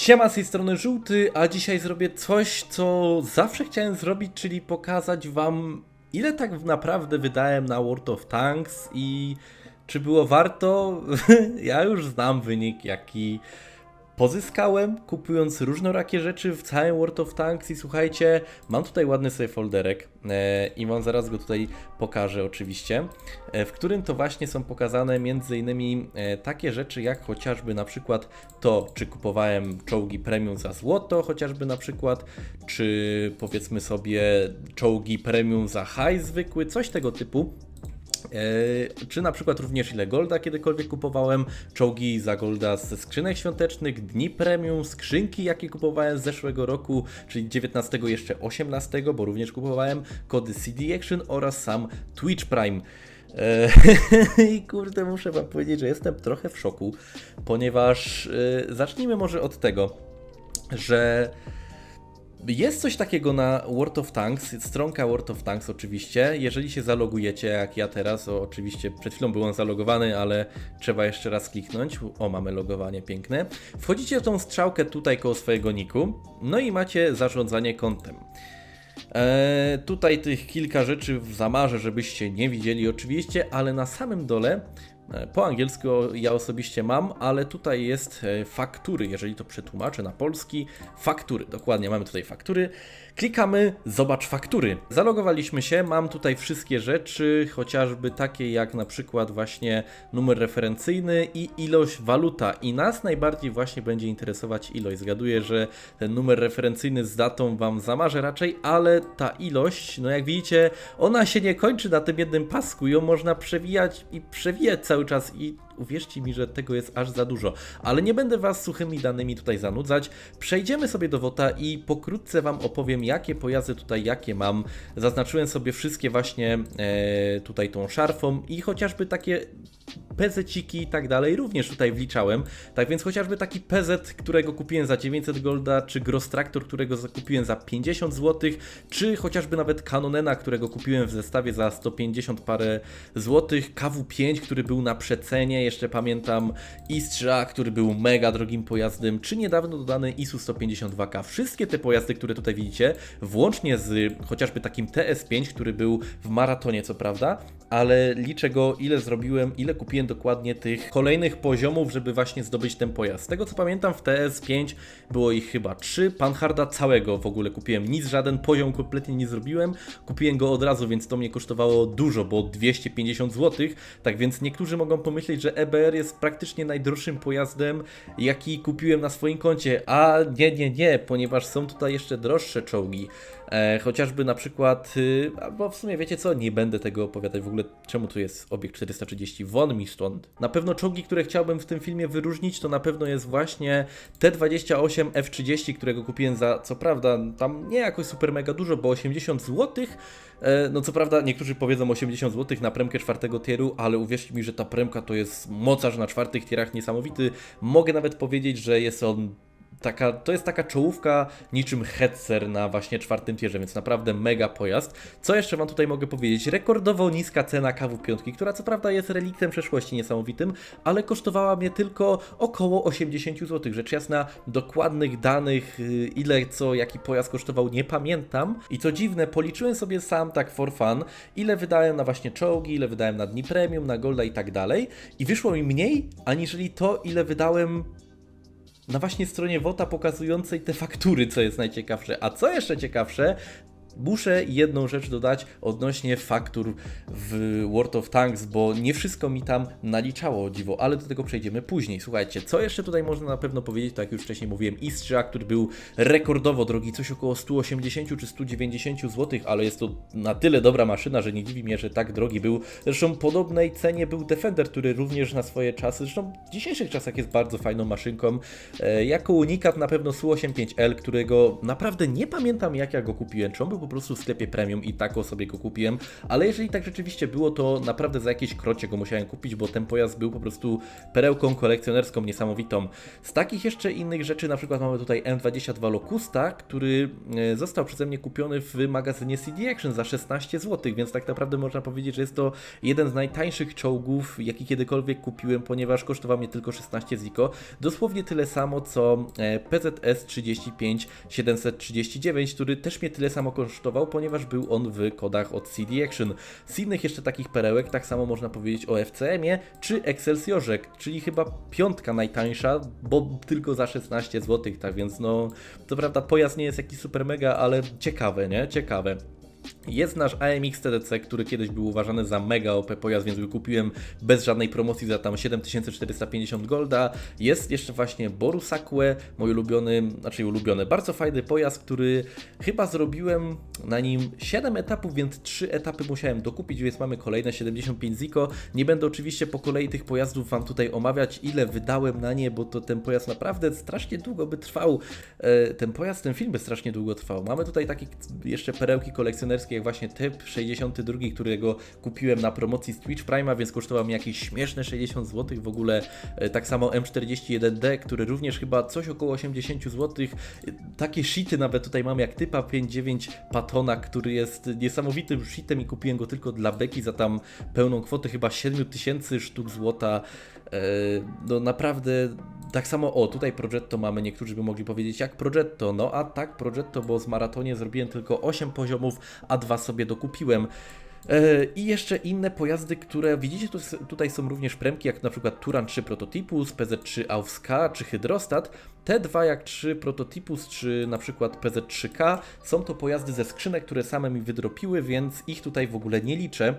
Siema z tej strony Żółty, a dzisiaj zrobię coś, co zawsze chciałem zrobić, czyli pokazać wam ile tak naprawdę wydałem na World of Tanks i czy było warto? ja już znam wynik, jaki pozyskałem, kupując różnorakie rzeczy w całym World of Tanks i słuchajcie, mam tutaj ładny sobie folderek e, i wam zaraz go tutaj pokażę oczywiście, e, w którym to właśnie są pokazane między innymi e, takie rzeczy jak chociażby na przykład to, czy kupowałem czołgi premium za złoto, chociażby na przykład, czy powiedzmy sobie czołgi premium za hajs zwykły, coś tego typu. E, czy na przykład również ile golda kiedykolwiek kupowałem, czołgi za golda ze skrzynek świątecznych, dni premium, skrzynki jakie kupowałem z zeszłego roku, czyli 19 jeszcze 18, bo również kupowałem kody CD Action oraz sam Twitch Prime. E, I kurde, muszę wam powiedzieć, że jestem trochę w szoku, ponieważ e, zacznijmy może od tego, że jest coś takiego na World of Tanks, stronka World of Tanks oczywiście. Jeżeli się zalogujecie, jak ja teraz, o, oczywiście przed chwilą byłem zalogowany, ale trzeba jeszcze raz kliknąć. O, mamy logowanie piękne. Wchodzicie w tą strzałkę tutaj koło swojego niku, no i macie zarządzanie kontem. Eee, tutaj tych kilka rzeczy zamarzę, żebyście nie widzieli oczywiście, ale na samym dole Po angielsku ja osobiście mam, ale tutaj jest e, faktury, jeżeli to przetłumaczę na polski. Faktury, dokładnie, mamy tutaj faktury. Klikamy, zobacz faktury. Zalogowaliśmy się, mam tutaj wszystkie rzeczy, chociażby takie jak na przykład właśnie numer referencyjny i ilość waluta. I nas najbardziej właśnie będzie interesować ilość. Zgaduję, że ten numer referencyjny z datą Wam zamarzę raczej, ale ta ilość, no jak widzicie, ona się nie kończy na tym jednym pasku. Ją można przewijać i przewijać cały czas i uwierzcie mi, że tego jest aż za dużo. Ale nie będę Was suchymi danymi tutaj zanudzać. Przejdziemy sobie do WOTA i pokrótce Wam opowiem, jakie pojazdy tutaj, jakie mam. Zaznaczyłem sobie wszystkie właśnie e, tutaj tą szarfą i chociażby takie pezeciki i tak dalej również tutaj wliczałem. Tak więc chociażby taki PZ, którego kupiłem za 900 golda, czy Gross Tractor, którego kupiłem za 50 zł, czy chociażby nawet Canonena, którego kupiłem w zestawie za 150 parę złotych, KW5, który był na przecenie, jeszcze pamiętam Istrza, który był mega drogim pojazdem, czy niedawno dodany ISU 152K. Wszystkie te pojazdy, które tutaj widzicie, włącznie z chociażby takim TS5, który był w maratonie, co prawda, ale liczę go, ile zrobiłem, ile kupiłem dokładnie tych kolejnych poziomów, żeby właśnie zdobyć ten pojazd. Z tego co pamiętam, w TS5 było ich chyba 3. Panharda całego w ogóle kupiłem, nic, żaden poziom kompletnie nie zrobiłem. Kupiłem go od razu, więc to mnie kosztowało dużo, bo 250 zł. Tak więc niektórzy mogą pomyśleć, że EBR jest praktycznie najdroższym pojazdem, jaki kupiłem na swoim koncie. A nie, nie, nie, ponieważ są tutaj jeszcze droższe czołgi. E, chociażby na przykład, y, albo w sumie wiecie co, nie będę tego opowiadać w ogóle, czemu tu jest obiekt 430, won mi stąd. Na pewno czołgi, które chciałbym w tym filmie wyróżnić, to na pewno jest właśnie T28 F30, którego kupiłem za, co prawda, tam nie jakoś super mega dużo, bo 80 zł. E, no co prawda, niektórzy powiedzą 80 zł na premkę czwartego tieru, ale uwierzcie mi, że ta premka to jest mocarz na czwartych tierach niesamowity. Mogę nawet powiedzieć, że jest on taka, to jest taka czołówka niczym Hetzer na właśnie czwartym tierze, więc naprawdę mega pojazd. Co jeszcze Wam tutaj mogę powiedzieć? Rekordowo niska cena KW5, która co prawda jest reliktem przeszłości niesamowitym, ale kosztowała mnie tylko około 80 zł. Rzecz jasna, dokładnych danych, y, ile co, jaki pojazd kosztował, nie pamiętam. I co dziwne, policzyłem sobie sam tak for fun, ile wydałem na właśnie czołgi, ile wydałem na dni premium, na golda i tak dalej. I wyszło mi mniej, aniżeli to, ile wydałem na właśnie stronie WOTA pokazującej te faktury, co jest najciekawsze. A co jeszcze ciekawsze, Muszę jedną rzecz dodać odnośnie faktur w World of Tanks, bo nie wszystko mi tam naliczało dziwo, ale do tego przejdziemy później. Słuchajcie, co jeszcze tutaj można na pewno powiedzieć, tak jak już wcześniej mówiłem, Istrza, który był rekordowo drogi, coś około 180 czy 190 zł, ale jest to na tyle dobra maszyna, że nie dziwi mnie, że tak drogi był. Zresztą podobnej cenie był Defender, który również na swoje czasy, zresztą w dzisiejszych czasach jest bardzo fajną maszynką. E, jako unikat na pewno Su-85L, którego naprawdę nie pamiętam jak ja go kupiłem, czy on był po prostu w sklepie premium i taką sobie go kupiłem, ale jeżeli tak rzeczywiście było, to naprawdę za jakieś krocie go musiałem kupić, bo ten pojazd był po prostu perełką kolekcjonerską niesamowitą. Z takich jeszcze innych rzeczy, na przykład mamy tutaj M22 Locusta, który e, został przeze mnie kupiony w magazynie CD Action za 16 zł, więc tak naprawdę można powiedzieć, że jest to jeden z najtańszych czołgów, jaki kiedykolwiek kupiłem, ponieważ kosztował mnie tylko 16 ziko. Dosłownie tyle samo co PZS 35 739, który też mnie tyle samo kosztował, ponieważ był on w kodach od CD Action. Z innych jeszcze takich perełek, tak samo można powiedzieć o FCM-ie czy Excelsiorze, czyli chyba piątka najtańsza, bo tylko za 16 zł, tak więc no, to prawda pojazd nie jest jakiś super mega, ale ciekawe, nie? Ciekawe. Jest nasz AMX TDC, który kiedyś był uważany za mega OP pojazd, więc go kupiłem bez żadnej promocji za tam 7450 golda. Jest jeszcze właśnie Borusakue, mój ulubiony, znaczy ulubiony, bardzo fajny pojazd, który chyba zrobiłem na nim 7 etapów, więc 3 etapy musiałem dokupić, więc mamy kolejne 75 Ziko. Nie będę oczywiście po kolei tych pojazdów Wam tutaj omawiać, ile wydałem na nie, bo to ten pojazd naprawdę strasznie długo by trwał. E, ten pojazd, ten film by strasznie długo trwał. Mamy tutaj takie jeszcze perełki kolekcjonerskie, jak właśnie typ 62, którego kupiłem na promocji z Twitch więc kosztował mi jakieś śmieszne 60 zł. W ogóle e, tak samo M41D, który również chyba coś około 80 zł. Takie shity nawet tutaj mam jak typa 59 Patona, który jest niesamowitym shitem i kupiłem go tylko dla beki za tam pełną kwotę chyba 7000 sztuk złota. E, No naprawdę tak samo, o tutaj Progetto mamy, niektórzy by mogli powiedzieć jak Progetto, no a tak Progetto, bo z maratonie zrobiłem tylko 8 poziomów, a dwa sobie dokupiłem. E, I jeszcze inne pojazdy, które widzicie, tu, tutaj są również premki, jak na przykład Turan 3 Prototypus, PZ3 Auska czy Hydrostat. Te dwa jak 3 Prototypus czy na przykład PZ3K są to pojazdy ze skrzynek, które same mi wydropiły, więc ich tutaj w ogóle nie liczę.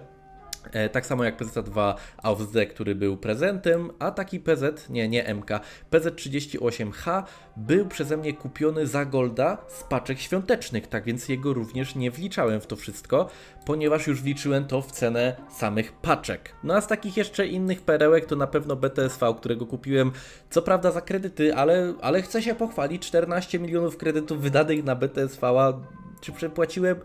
E, Tak samo jak PZ2 AUSD, który był prezentem, a taki PZ, nie, nie MK, PZ38H był przeze mnie kupiony za Golda z paczek świątecznych, tak więc jego również nie wliczałem w to wszystko, ponieważ już wliczyłem to w cenę samych paczek. No a z takich jeszcze innych perełek to na pewno BTSV, którego kupiłem co prawda za kredyty, ale, ale chcę się pochwalić, 14 milionów kredytów wydanych na BTSV-a, czy przepłaciłem?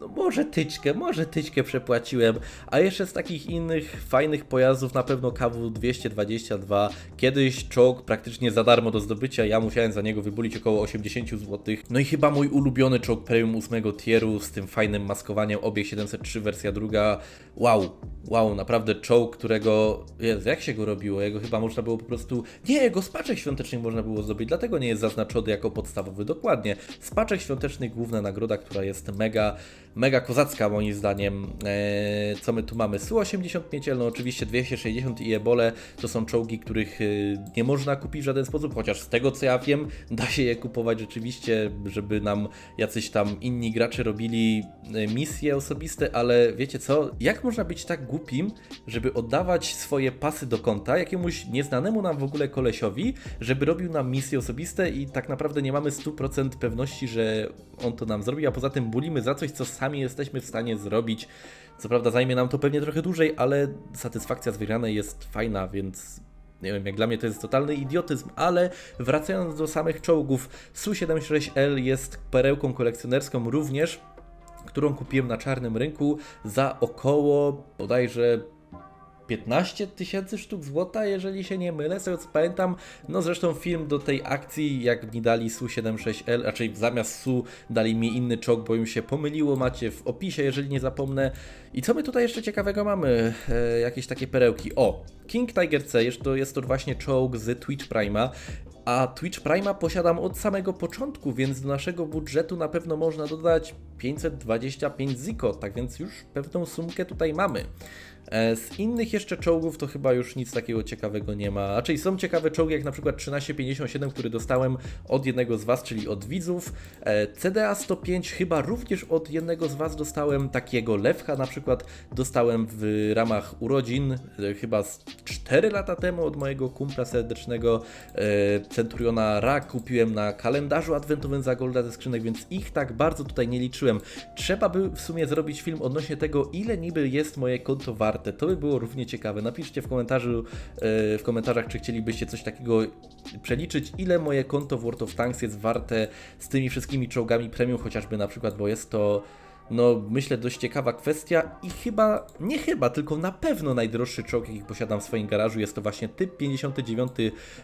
No może tyczkę, może tyczkę przepłaciłem. A jeszcze z takich innych fajnych pojazdów na pewno KW 222. Kiedyś czołg praktycznie za darmo do zdobycia, ja musiałem za niego wybulić około 80 zł. No i chyba mój ulubiony czołg premium 8 tieru z tym fajnym maskowaniem obieg 703 wersja druga. Wow, wow, naprawdę czołg, którego... Jezu, jak się go robiło? Jego chyba można było po prostu... Nie, jego z paczek świątecznych można było zdobyć, dlatego nie jest zaznaczony jako podstawowy, dokładnie. Z paczek świątecznych główna nagroda, która jest mega mega kozacka moim zdaniem. Eee, co my tu mamy? Su-85, no oczywiście 260 i Ebole to są czołgi, których y, nie można kupić w żaden sposób, chociaż z tego co ja wiem, da się je kupować rzeczywiście, żeby nam jacyś tam inni gracze robili y, misje osobiste, ale wiecie co? Jak można być tak głupim, żeby oddawać swoje pasy do konta jakiemuś nieznanemu nam w ogóle kolesiowi, żeby robił nam misje osobiste i tak naprawdę nie mamy 100% pewności, że on to nam zrobi, a poza tym bulimy za coś, co sami jesteśmy w stanie zrobić. Co prawda zajmie nam to pewnie trochę dłużej, ale satysfakcja z wygranej jest fajna, więc nie wiem, jak dla mnie to jest totalny idiotyzm, ale wracając do samych czołgów, Su-76L jest perełką kolekcjonerską również, którą kupiłem na czarnym rynku za około bodajże 15 tysięcy sztuk złota, jeżeli się nie mylę, z tego co pamiętam. No zresztą film do tej akcji, jak mi dali Su-76L, raczej zamiast Su dali mi inny czołg, bo im się pomyliło, macie w opisie, jeżeli nie zapomnę. I co my tutaj jeszcze ciekawego mamy? E, jakieś takie perełki. O, King Tiger C, jest to, jest to właśnie czołg z Twitch Prime'a. A Twitch Prime'a posiadam od samego początku, więc do naszego budżetu na pewno można dodać 525 ziko, tak więc już pewną sumkę tutaj mamy. E, Z innych jeszcze czołgów to chyba już nic takiego ciekawego nie ma. Raczej są ciekawe czołgi, jak na przykład 1357, który dostałem od jednego z Was, czyli od widzów. E, CDA 105 chyba również od jednego z Was dostałem. Takiego Lewcha na przykład dostałem w ramach urodzin, e, chyba z 4 lata temu od mojego kumpla serdecznego. Centuriona Ra kupiłem na kalendarzu adwentowym za golda ze skrzynek, więc ich tak bardzo tutaj nie liczyłem. Trzeba by w sumie zrobić film odnośnie tego, ile niby jest moje konto warte. To by było równie ciekawe. Napiszcie w komentarzu, e, w komentarzach, czy chcielibyście coś takiego przeliczyć, ile moje konto w World of Tanks jest warte z tymi wszystkimi czołgami premium, chociażby na przykład, bo jest to no myślę dość ciekawa kwestia i chyba, nie chyba, tylko na pewno najdroższy czołg, jaki posiadam w swoim garażu, jest to właśnie typ 59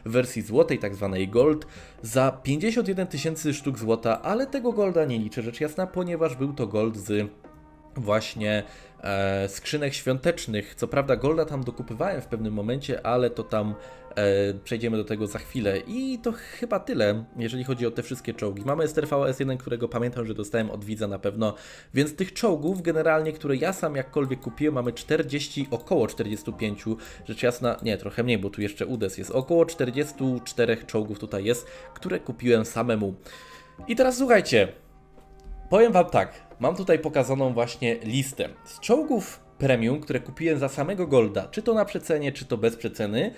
w wersji złotej, tak zwanej gold, za 51 tysięcy sztuk złota, ale tego golda nie liczę, rzecz jasna, ponieważ był to gold z właśnie e, skrzynek świątecznych. Co prawda Golda tam dokupywałem w pewnym momencie, ale to tam przejdziemy do tego za chwilę. I to chyba tyle, jeżeli chodzi o te wszystkie czołgi. Mamy STRVS1, którego pamiętam, że dostałem od widza na pewno, więc tych czołgów generalnie, które ja sam jakkolwiek kupiłem, mamy 40, około 45, rzecz jasna, nie, trochę mniej, bo tu jeszcze UDES jest, około 44 czołgów tutaj jest, które kupiłem samemu. I teraz słuchajcie, Powiem Wam tak, mam tutaj pokazaną właśnie listę z czołgów premium, które kupiłem za samego Golda, czy to na przecenie, czy to bez przeceny.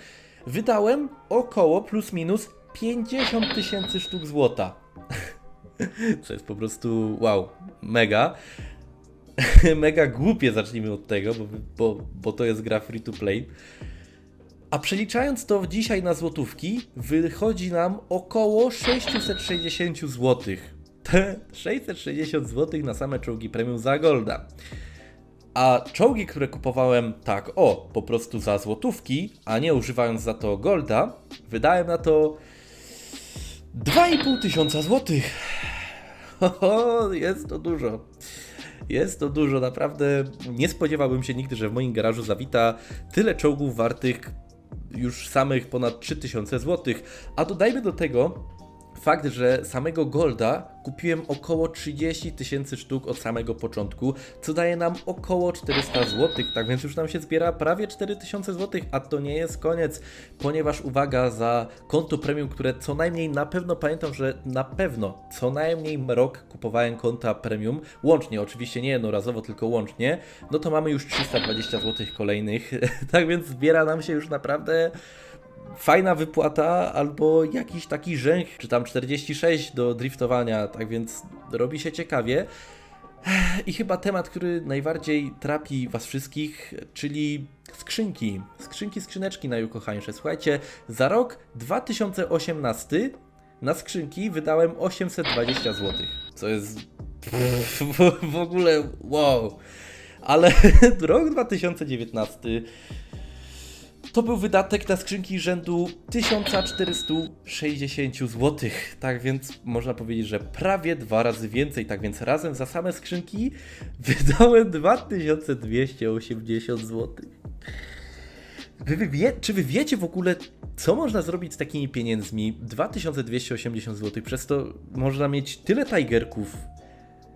Wydałem około plus minus 50 tysięcy sztuk złota. Co jest po prostu wow, mega. mega głupie, zacznijmy od tego, bo, bo, bo to jest gra free to play. A przeliczając to dzisiaj na złotówki, wychodzi nam około 660 złotych te 660 zł na same czołgi premium za golda. A czołgi, które kupowałem tak, o, po prostu za złotówki, a nie używając za to golda, wydałem na to 2,5 tysiąca złotych. Jest to dużo. Jest to dużo, naprawdę nie spodziewałbym się nigdy, że w moim garażu zawita tyle czołgów wartych już samych ponad 3000 zł. A dodajmy do tego, fakt, że samego Golda kupiłem około 30 tysięcy sztuk od samego początku, co daje nam około 400 zł, tak więc już nam się zbiera prawie 4000 zł, a to nie jest koniec, ponieważ uwaga, za konto premium, które co najmniej na pewno pamiętam, że na pewno co najmniej rok kupowałem konta premium, łącznie, oczywiście nie jednorazowo, tylko łącznie, no to mamy już 320 zł kolejnych, tak więc zbiera nam się już naprawdę fajna wypłata albo jakiś taki rzęch, czy tam 46 do driftowania, tak więc robi się ciekawie. I chyba temat, który najbardziej trapi Was wszystkich, czyli skrzynki. Skrzynki, skrzyneczki najukochańsze. Słuchajcie, za rok 2018 na skrzynki wydałem 820 zł. Co jest w ogóle wow. Ale rok 2019 to był wydatek na skrzynki rzędu 1460 zł. Tak więc można powiedzieć, że prawie dwa razy więcej. Tak więc razem za same skrzynki wydałem 2280 zł. Wy, wie, czy wy wiecie w ogóle, co można zrobić z takimi pieniędzmi? 2280 zł. Przez to można mieć tyle tigerków,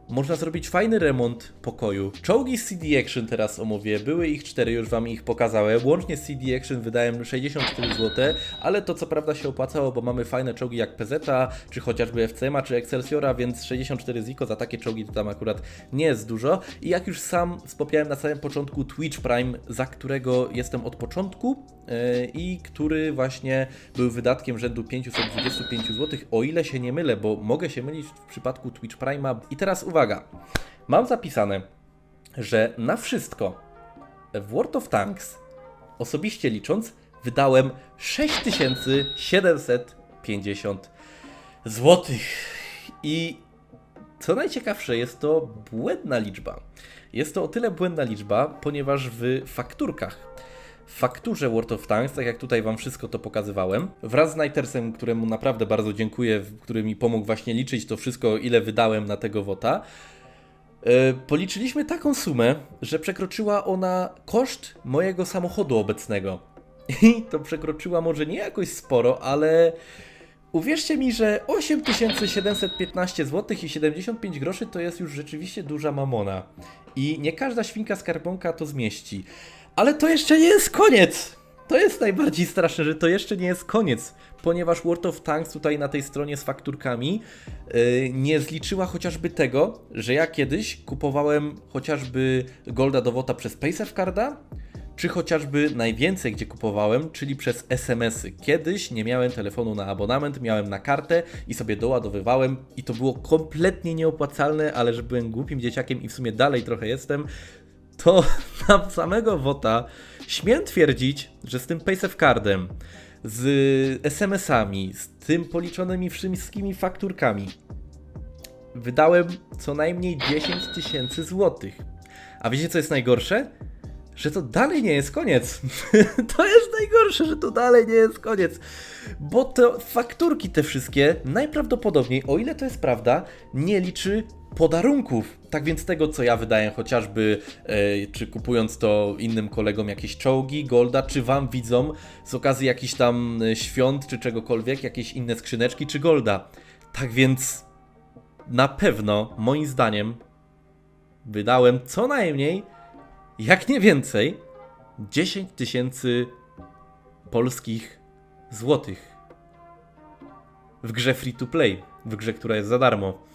można zrobić fajny remont pokoju. Czołgi z CD Action teraz omówię. Były ich cztery, już wam ich pokazałem. Łącznie z CD Action wydałem 64 zł, ale to co prawda się opłacało, bo mamy fajne czołgi jak PZ, czy chociażby FCMA, czy Excelsiora, więc 64 ziko za takie czołgi to tam akurat nie jest dużo. I jak już sam wspomniałem na samym początku Twitch Prime, za którego jestem od początku yy, i który właśnie był wydatkiem rzędu 525 zł, o ile się nie mylę, bo mogę się mylić w przypadku Twitch Prime'a. I teraz uwaga, uwaga, mam zapisane, że na wszystko w World of Tanks, osobiście licząc, wydałem 6750 zł. I co najciekawsze, jest to błędna liczba. Jest to o tyle błędna liczba, ponieważ w fakturkach fakturze World of Tanks, tak jak tutaj Wam wszystko to pokazywałem, wraz z Nightersem, któremu naprawdę bardzo dziękuję, który mi pomógł właśnie liczyć to wszystko, ile wydałem na tego wota, yy, policzyliśmy taką sumę, że przekroczyła ona koszt mojego samochodu obecnego. I to przekroczyła może nie jakoś sporo, ale uwierzcie mi, że 8715 zł i 75 groszy to jest już rzeczywiście duża mamona. I nie każda świnka skarbonka to zmieści. Ale to jeszcze nie jest koniec! To jest najbardziej straszne, że to jeszcze nie jest koniec, ponieważ World of Tanks tutaj na tej stronie z fakturkami yy, nie zliczyła chociażby tego, że ja kiedyś kupowałem chociażby Golda Dowota przez PaySafeCarda, czy chociażby najwięcej, gdzie kupowałem, czyli przez SMS-y. Kiedyś nie miałem telefonu na abonament, miałem na kartę i sobie doładowywałem i to było kompletnie nieopłacalne, ale że byłem głupim dzieciakiem i w sumie dalej trochę jestem, to na samego WOTA śmiem twierdzić, że z tym PaySafeCardem, z SMS-ami, z tym policzonymi wszystkimi fakturkami, wydałem co najmniej 10 tysięcy złotych. A wiecie co jest najgorsze? Że to dalej nie jest koniec. to jest najgorsze, że to dalej nie jest koniec. Bo te fakturki te wszystkie najprawdopodobniej, o ile to jest prawda, nie liczy podarunków. Tak więc tego, co ja wydałem chociażby, e, czy kupując to innym kolegom jakieś czołgi, golda, czy wam widzom z okazji jakichś tam e, świąt, czy czegokolwiek, jakieś inne skrzyneczki, czy golda. Tak więc na pewno, moim zdaniem, wydałem co najmniej, jak nie więcej, 10 tysięcy polskich złotych w grze free to play, w grze, która jest za darmo.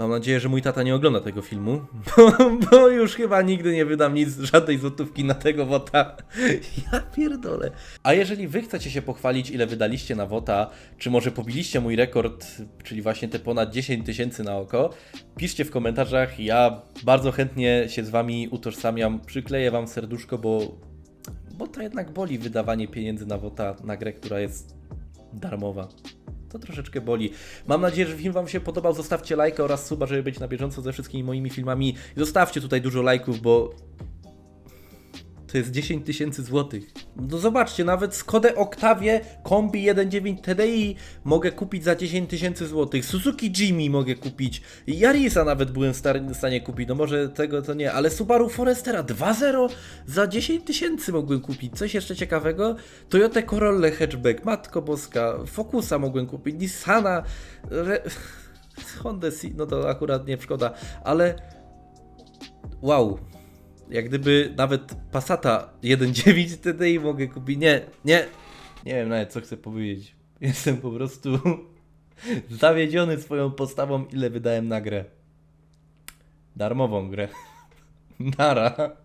Mam nadzieję, że mój tata nie ogląda tego filmu, bo, bo już chyba nigdy nie wydam nic, żadnej złotówki na tego wota. Ja pierdolę. A jeżeli wy chcecie się pochwalić, ile wydaliście na wota, czy może pobiliście mój rekord, czyli właśnie te ponad 10 tysięcy na oko, piszcie w komentarzach. Ja bardzo chętnie się z wami utożsamiam, przykleję wam serduszko, bo, bo to jednak boli wydawanie pieniędzy na wota, na grę, która jest darmowa. To troszeczkę boli. Mam nadzieję, że film Wam się podobał. Zostawcie lajka oraz suba, żeby być na bieżąco ze wszystkimi moimi filmami. Zostawcie tutaj dużo lajków, bo to jest 10 tysięcy złotych. No zobaczcie, nawet Skodę Octavia Kombi 1.9 TDI mogę kupić za 10 tysięcy złotych. Suzuki Jimmy mogę kupić. Yarisa nawet byłem w stanie kupić. No może tego to nie, ale Subaru Forestera 2.0 za 10 tysięcy mogłem kupić. Coś jeszcze ciekawego? Toyota Corolla Hatchback, Matko Boska, Focusa mogłem kupić, Nissana, Re... Honda C, no to akurat nie szkoda, ale wow, jak gdyby nawet Passata 1.9 TDI mogę kupić. Nie, nie, nie wiem nawet co chcę powiedzieć. Jestem po prostu zawiedziony swoją postawą, ile wydałem na grę. Darmową grę. Nara.